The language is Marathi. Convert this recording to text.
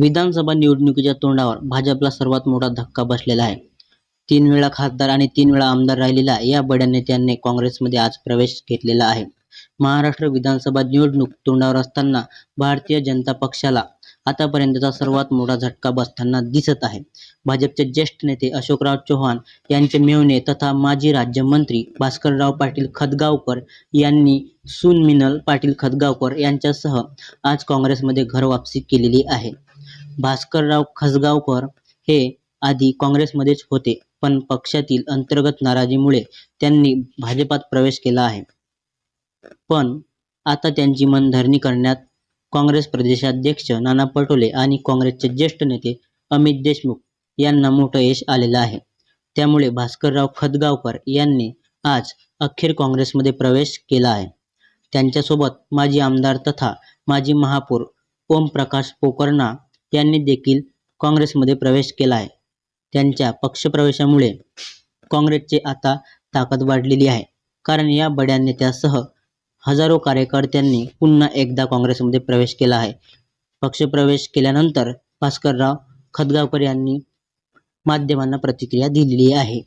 विधानसभा निवडणुकीच्या तोंडावर भाजपला सर्वात मोठा धक्का बसलेला आहे. तीन वेळा खासदार आणि तीन वेळा आमदार राहिलेला या बड्या नेत्यांनी काँग्रेसमध्ये आज प्रवेश घेतलेला आहे. महाराष्ट्र विधानसभा निवडणूक तोंडावर असताना भारतीय जनता पक्षाला आतापर्यंतचा सर्वात मोठा झटका बसताना दिसत आहे. भाजपचे ज्येष्ठ नेते अशोकराव चव्हाण यांचे मेवणे तथा माजी राज्यमंत्री भास्करराव पाटील खतगावकर यांनी सुन मिनल पाटील खतगावकर यांच्यासह आज काँग्रेसमध्ये घरवापसी केलेली आहे. भास्करराव खसगावकर हे आधी काँग्रेसमध्येच होते पण पक्षातील अंतर्गत नाराजीमुळे त्यांनी भाजपात प्रवेश केला आहे. पण आता त्यांची मनधरणी करण्यात काँग्रेस प्रदेशाध्यक्ष नाना पटोले आणि काँग्रेसचे ज्येष्ठ नेते अमित देशमुख यांना मोठं यश आलेलं आहे. त्यामुळे भास्करराव खतगावकर यांनी आज अखेर काँग्रेसमध्ये प्रवेश केला आहे. त्यांच्यासोबत माजी आमदार तथा माजी महापौर ओमप्रकाश पोकरणा यांनी देखील काँग्रेसमध्ये प्रवेश केला आहे. त्यांच्या पक्षप्रवेशामुळे काँग्रेसची आता ताकद वाढलेली आहे. कारण या बड्या नेत्यासह हजारो कार्यकर्त्यांनी पुन्हा एकदा काँग्रेसमध्ये प्रवेश केला आहे. पक्षप्रवेश केल्यानंतर भास्करराव खतगावकर यांनी माध्यमांना प्रतिक्रिया दिलेली आहे.